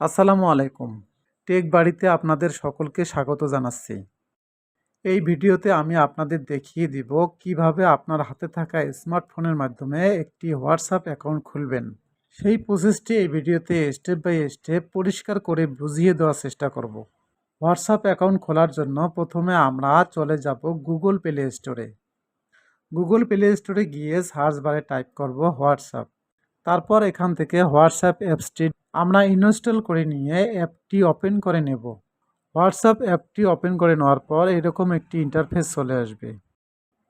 আসসালামু আলাইকুম। টেক বাড়িতে আপনাদের সকলকে স্বাগত জানাচ্ছি। এই ভিডিওতে আমি আপনাদের দেখিয়ে দিব কীভাবে আপনার হাতে থাকা স্মার্টফোনের মাধ্যমে একটি হোয়াটসঅ্যাপ অ্যাকাউন্ট খুলবেন। সেই প্রসেসটি এই ভিডিওতে স্টেপ বাই স্টেপ পরিষ্কার করে বুঝিয়ে দেওয়ার চেষ্টা করব। হোয়াটসঅ্যাপ অ্যাকাউন্ট খোলার জন্য প্রথমে আমরা চলে যাব গুগল প্লে স্টোরে। গুগল প্লে স্টোরে গিয়ে সার্চ বারে টাইপ করব হোয়াটসঅ্যাপ। তারপর এখান থেকে হোয়াটসঅ্যাপ অ্যাপসটি আমরা ইনস্টল করে নিয়ে অ্যাপটি ওপেন করে নেব। হোয়াটসঅ্যাপ অ্যাপটি ওপেন করে নেওয়ার পর এরকম একটি ইন্টারফেস চলে আসবে।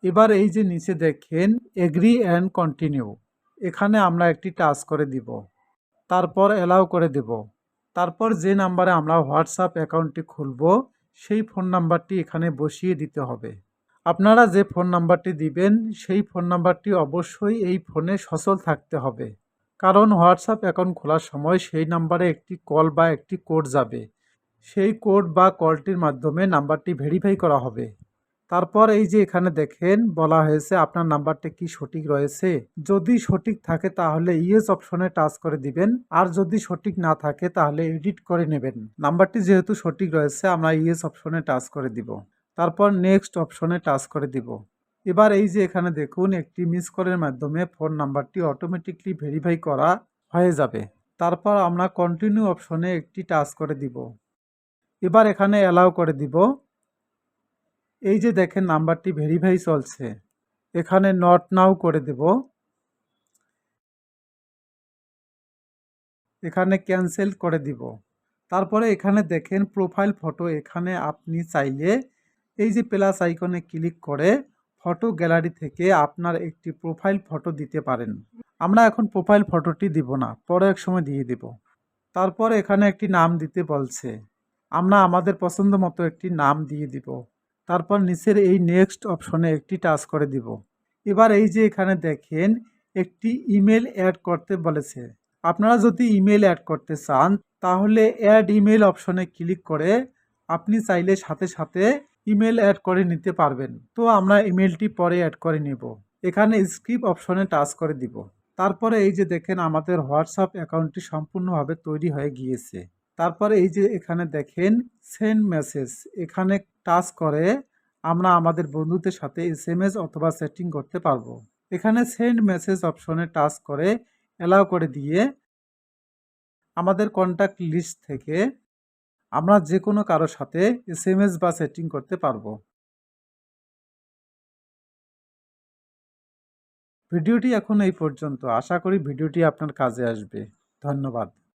এবার এই যে নিচে দেখেন, এগ্রি অ্যান্ড কন্টিনিউ। এখানে আমরা একটি টাচ করে দিব। তারপর অ্যালাউ করে দেব। তারপর যে নাম্বারে আমরা হোয়াটসঅ্যাপ অ্যাকাউন্টটি খুলব, সেই ফোন নাম্বারটি এখানে বসিয়ে দিতে হবে। আপনারা যে ফোন নাম্বারটি দিবেন, সেই ফোন নাম্বারটি অবশ্যই এই ফোনে সচল থাকতে হবে। কারণ হোয়াটসঅ্যাপ অ্যাকাউন্ট খোলার সময় সেই নাম্বারে একটি কল বা একটি কোড যাবে। সেই কোড বা কলটির মাধ্যমে নাম্বারটি ভেরিফাই করা হবে। তারপর এই যে এখানে দেখেন, বলা হয়েছে আপনার নাম্বারটি কি সঠিক রয়েছে। যদি সঠিক থাকে তাহলে ইয়েস অপশনে টাচ করে দিবেন। আর যদি সঠিক না থাকে তাহলে এডিট করে নেবেন। নাম্বারটি যেহেতু সঠিক রয়েছে, আমরা ইয়েস অপশনে টাচ করে দিব। তারপর নেক্সট অপশনে টাচ করে দিব। এবার এই যে এখানে দেখুন, একটি মিস কলের মাধ্যমে ফোন নাম্বারটি অটোমেটিকলি ভেরিফাই করা হয়ে যাবে। তারপর আমরা কন্টিনিউ অপশনে একটি টাচ করে দিব। এবার এখানে অ্যালাউ করে দিব। এই যে দেখেন নাম্বারটি ভেরিফাই চলছে। এখানে নট নাও করে দেব। এখানে ক্যান্সেল করে দিব। তারপরে এখানে দেখেন প্রোফাইল ফটো এখানে আপনি চাইলে এই যে প্লাস আইকনে ক্লিক করে ফটো গ্যালারি থেকে আপনার একটি প্রোফাইল ফটো দিতে পারেন। আমরা এখন প্রোফাইল ফটোটি দিব না, পরে এক সময় দিয়ে দিব। তারপর এখানে একটি নাম দিতে বলছে। আমরা আমাদের পছন্দ মতো একটি নাম দিয়ে দিব। তারপর নিচের এই নেক্সট অপশনে একটি টাচ করে দিব। এবার এই যে এখানে দেখেন, একটি ইমেল অ্যাড করতে বলেছে। আপনারা যদি ইমেল অ্যাড করতে চান, তাহলে অ্যাড ইমেল অপশনে ক্লিক করে আপনি চাইলে সাথে সাথে ইমেল অ্যাড করে নিতে পারবেন। তো আমরা ইমেলটি পরে অ্যাড করে নেব। এখানে স্ক্রিপ অপশনে টাচ করে দিব। তারপরে এই যে দেখেন আমাদের হোয়াটসঅ্যাপ অ্যাকাউন্টটি সম্পূর্ণভাবে তৈরি হয়ে গিয়েছে। তারপরে এই যে এখানে দেখেন সেন্ড মেসেজ এখানে টাচ করে আমরা আমাদের বন্ধুদের সাথে এস অথবা সেটিং করতে পারব। এখানে সেন্ড মেসেজ অপশনে টাচ করে অ্যালাউ করে দিয়ে আমাদের কন্ট্যাক্ট লিস্ট থেকে আমরা যে কোনো কারোর সাথে এস এম এস বা সেটিং করতে পারব। ভিডিওটি এখন এই পর্যন্ত। আশা করি ভিডিওটি আপনার কাজে আসবে। ধন্যবাদ।